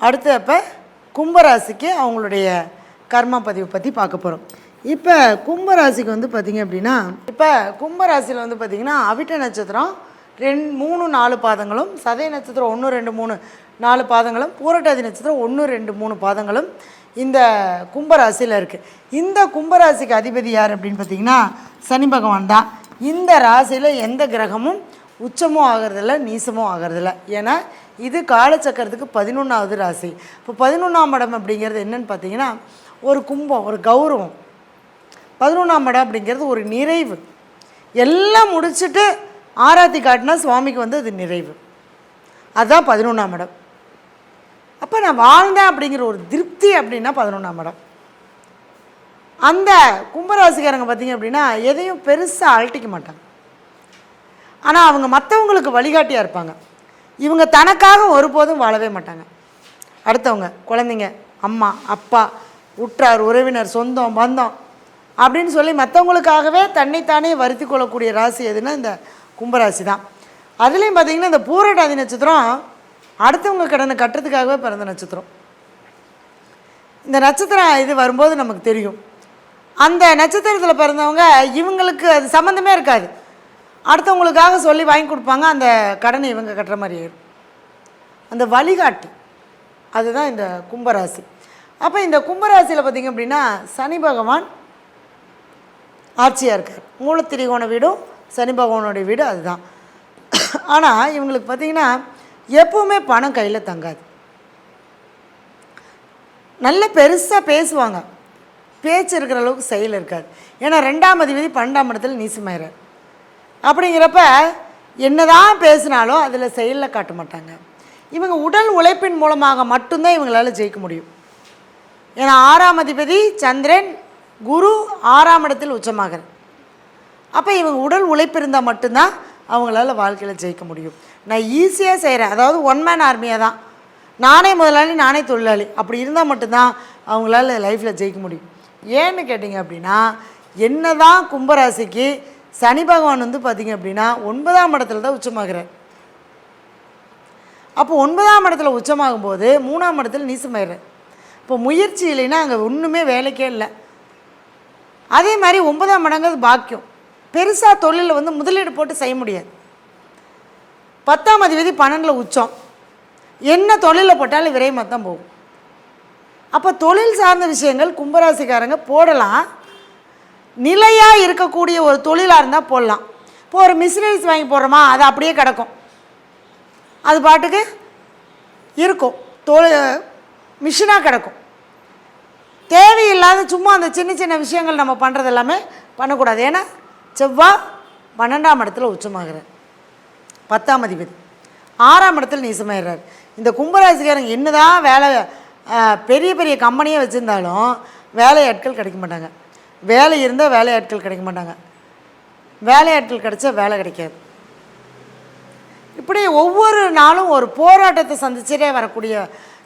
அடுத்து அப்போ கும்பராசிக்கு அவங்களுடைய கர்ம பதிவு பற்றி பார்க்க போகிறோம் இப்போ கும்பராசிக்கு வந்து பார்த்திங்க அப்படின்னா இப்போ கும்பராசியில் வந்து பார்த்திங்கன்னா அவிட்ட நட்சத்திரம் ரெண்டு மூணு நாலு பாதங்களும் சதய நட்சத்திரம் ஒன்று ரெண்டு மூணு நாலு பாதங்களும் பூரட்டாதி நட்சத்திரம் ஒன்று ரெண்டு மூணு பாதங்களும் இந்த கும்பராசியில் இருக்குது இந்த கும்பராசிக்கு அதிபதி யார் அப்படின்னு பார்த்தீங்கன்னா சனி பகவான் தான். இந்த ராசியில் எந்த கிரகமும் உச்சமும் ஆகிறதில்ல நீசமும் ஆகிறதில்ல. ஏன்னா இது காலச்சக்கரத்துக்கு பதினொன்றாவது ராசி. இப்போ பதினொன்றாம் இடம் அப்படிங்கிறது என்னன்னு பார்த்தீங்கன்னா ஒரு கும்பம் ஒரு கௌரவம். பதினொன்றாம் இடம் அப்படிங்கிறது ஒரு நிறைவு. எல்லாம் முடிச்சுட்டு ஆராத்தி காட்டினா சுவாமிக்கு வந்து அது நிறைவு. அதுதான் பதினொன்றாம் இடம். அப்போ நான் வாழ்ந்தேன் அப்படிங்கிற ஒரு திருப்தி அப்படின்னா பதினொன்றாம் இடம். அந்த கும்பராசிக்காரங்க பார்த்தீங்க அப்படின்னா எதையும் பெருசாக அழட்டிக்க மாட்டாங்க. ஆனால் அவங்க மற்றவங்களுக்கு வழிகாட்டியாக இருப்பாங்க. இவங்க தனக்காக ஒருபோதும் வாழவே மாட்டாங்க. அடுத்தவங்க குழந்தைங்க அம்மா அப்பா உற்றார் உறவினர் சொந்தம் பந்தம் அப்படின்னு சொல்லி மற்றவங்களுக்காகவே தன்னைத்தானே வருத்தி கொள்ளக்கூடிய ராசி எதுன்னா இந்த கும்பராசி தான். அதுலேயும் பார்த்தீங்கன்னா இந்த பூரட்டாதி நட்சத்திரம் அடுத்தவங்க கடனை கட்டுறதுக்காகவே பிறந்த நட்சத்திரம். இந்த நட்சத்திரம் இது வரும்போது நமக்கு தெரியும். அந்த நட்சத்திரத்தில் பிறந்தவங்க இவங்களுக்கு அது சம்மந்தமே இருக்காது. அடுத்தவங்களுக்காக சொல்லி வாங்கி கொடுப்பாங்க அந்த கடனை இவங்க கட்டுற மாதிரி ஆயிடும் அந்த வழிகாட்டி அதுதான் இந்த கும்பராசி. அப்போ இந்த கும்பராசியில் பார்த்திங்க அப்படின்னா சனி பகவான் ஆட்சியாக இருக்கார். மூலத்திரிகோண வீடும் சனி பகவானுடைய வீடு அதுதான். ஆனால் இவங்களுக்கு பார்த்திங்கன்னா எப்பவுமே பணம் கையில் தங்காது. நல்ல பெருசாக பேசுவாங்க. பேச்சு இருக்கிற அளவுக்கு செயல் இருக்காது. ஏன்னா ரெண்டாம் அதிபதி பன்னெண்டாம் இடத்துல நீசமாயிறார். அப்படிங்கிறப்ப என்னதான் பேசினாலும் அதில் செயலில் காட்ட மாட்டாங்க. இவங்க உடல் உழைப்பின் மூலமாக மட்டும்தான் இவங்களால் ஜெயிக்க முடியும். ஏன்னா ஆறாம் அதிபதி சந்திரன் குரு ஆறாம் இடத்தில் உச்சமாகிறார். அப்போ இவங்க உடல் உழைப்பு இருந்தால் மட்டும்தான் அவங்களால வாழ்க்கையில் ஜெயிக்க முடியும். நான் ஈஸியாக செய்கிறேன் அதாவது ஒன் மேன் ஆர்மியாக தான். நானே முதலாளி நானே தொழிலாளி. அப்படி இருந்தால் மட்டும்தான் அவங்களால லைஃப்பில் ஜெயிக்க முடியும். ஏன்னு கேட்டிங்க அப்படின்னா என்ன தான் கும்பராசிக்கு சனி பகவான் வந்து பார்த்திங்க அப்படின்னா ஒன்பதாம் இடத்துல தான் உச்சமாகிறார். அப்போ ஒன்பதாம் இடத்துல உச்சமாகும் போது மூணாம் இடத்துல நீசமாயிடுறார். இப்போ முயற்சி இல்லைன்னா அங்கே ஒன்றுமே வேலைக்கே இல்லை. அதே மாதிரி ஒன்பதாம் இடங்கிறது பாக்கியம். பெருசாக தொழிலில் வந்து முதலீடு போட்டு செய்ய முடியாது. பத்தாம் அதிபதி பன்னெண்டில் உச்சம். என்ன தொழிலில் போட்டாலும் விரைமாக தான் போகும். அப்போ தொழில் சார்ந்த விஷயங்கள் கும்பராசிக்காரங்க போடலாம். நிலையாக இருக்கக்கூடிய ஒரு தொழிலாக இருந்தால் போடலாம். இப்போ ஒரு மிஷினரிஸ் வாங்கி போடுறோமா அது அப்படியே கிடக்கும். அது பாட்டுக்கு இருக்கும். தொழில் மிஷினாக கிடக்கும். தேவையில்லாத சும்மா அந்த சின்ன சின்ன விஷயங்கள் நம்ம பண்ணுறது எல்லாமே பண்ணக்கூடாது. ஏன்னா செவ்வாய் பன்னெண்டாம் இடத்துல உச்சமாகிறார். பத்தாம் அதிபதி. ஆறாம் இடத்துல நீசமாயிடுறார் இந்த கும்பராசிக்காரங்க என்னதான் வேலை பெரிய பெரிய கம்பெனியே வச்சுருந்தாலும் வேலை ஆட்கள் கிடைக்க மாட்டாங்க. வேலை இருந்தால் வேலையாட்கள் கிடைக்க மாட்டாங்க. வேலையாட்கள் கிடைச்சா வேலை கிடைக்காது. இப்படி ஒவ்வொரு நாளும் ஒரு போராட்டத்தை சந்திச்சிட்டே வரக்கூடிய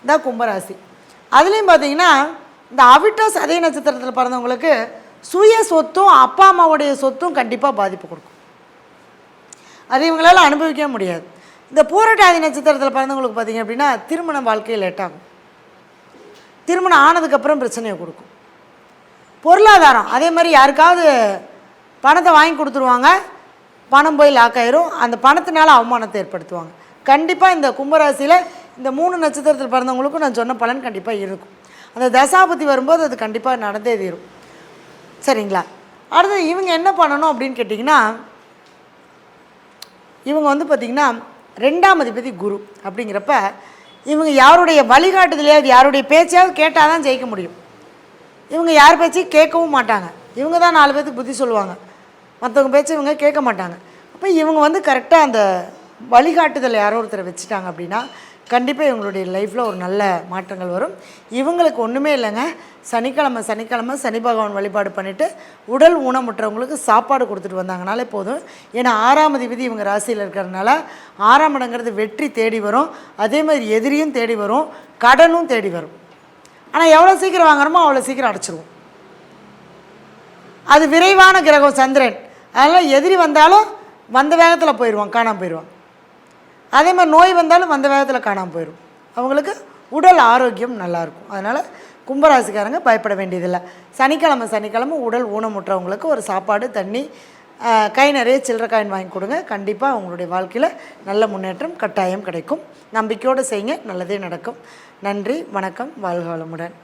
தான் கும்பராசி. அதுலேயும் பார்த்தீங்கன்னா இந்த அவிட்டோ சதய நட்சத்திரத்தில் பிறந்தவங்களுக்கு சுய சொத்தும் அப்பா அம்மாவுடைய சொத்தும் கண்டிப்பாக பாதிப்பு கொடுக்கும். அது இவங்களால அனுபவிக்க முடியாது. இந்த பூரட்டாதி நட்சத்திரத்தில் பிறந்தவங்களுக்கு பார்த்தீங்க அப்படின்னா திருமண வாழ்க்கை லேட் ஆகும் திருமணம் ஆனதுக்கப்புறம் பிரச்சனையை கொடுக்கும். பொருளாதாரம். அதே மாதிரி யாருக்காவது பணத்தை வாங்கி கொடுத்துருவாங்க. பணம் போய் லாக் ஆயிரும். அந்த பணத்தினால அவமானத்தை ஏற்படுத்துவாங்க. கண்டிப்பாக இந்த கும்பராசியில் இந்த மூணு நட்சத்திரத்தில் பிறந்தவங்களுக்கும் நான் சொன்ன பலன் கண்டிப்பாக இருக்கும். அந்த தசாபதி வரும்போது அது கண்டிப்பாக நடந்தே தீரும். சரிங்களா? அடுத்து இவங்க என்ன பண்ணணும் அப்படின்னு கேட்டிங்கன்னா இவங்க வந்து பார்த்திங்கன்னா ரெண்டாம் அதிபதி குரு அப்படிங்கிறப்ப இவங்க யாருடைய வழிகாட்டுதலையாவது யாருடைய பேச்சையாவது கேட்டால் தான் ஜெயிக்க முடியும். இவங்க யார் பேச்சையும் கேட்கவும் மாட்டாங்க. இவங்க தான் நாலு பேர்த்துக்கு புத்தி சொல்லுவாங்க. மற்றவங்க பேச்சு இவங்க கேட்க மாட்டாங்க. அப்போ இவங்க வந்து கரெக்டாக அந்த வழிகாட்டுதல் யாரோ ஒருத்தரை வச்சுட்டாங்க அப்படின்னா கண்டிப்பாக இவங்களுடைய லைஃப்பில் ஒரு நல்ல மாற்றங்கள் வரும். இவங்களுக்கு ஒன்றுமே இல்லைங்க. சனிக்கிழமை சனிக்கிழமை சனி பகவான் வழிபாடு பண்ணிவிட்டு உடல் ஊனமுற்றவங்களுக்கு சாப்பாடு கொடுத்துட்டு வந்தாங்கனாலே போதும். ஏன்னா ஆறாம் அதிபதி இவங்க ராசியில் இருக்கிறதுனால ஆறாம் இடங்கிறது வெற்றி தேடி வரும். அதே மாதிரி எதிரியும் தேடி வரும். கடனும் தேடி வரும். ஆனால் எவ்வளோ சீக்கிரம் வாங்குறோமோ அவ்வளோ சீக்கிரம் அடைச்சிருவோம். அது விரைவான கிரகம் சந்திரன். அதனால் எதிரி வந்தாலும் வந்த வேகத்தில் போயிடுவான் காணாமல் போயிடுவான் அதே மாதிரி நோய் வந்தாலும் வந்த வேகத்தில் காணாமல் போயிடும் அவங்களுக்கு உடல் ஆரோக்கியம் நல்லாயிருக்கும் அதனால் கும்பராசிக்காரங்க பயப்பட வேண்டியதில்லை. சனிக்கிழமை சனிக்கிழமை உடல் ஊனமுற்றவங்களுக்கு ஒரு சாப்பாடு தண்ணி கை நிறைய சில்லற காயின் வாங்கி கொடுங்க. கண்டிப்பாக அவங்களுடைய வாழ்க்கையில் நல்ல முன்னேற்றம் கட்டாயம் கிடைக்கும். நம்பிக்கையோடு செய்யுங்க. நல்லதே நடக்கும். நன்றி வணக்கம் வாழ்க வளமுடன்.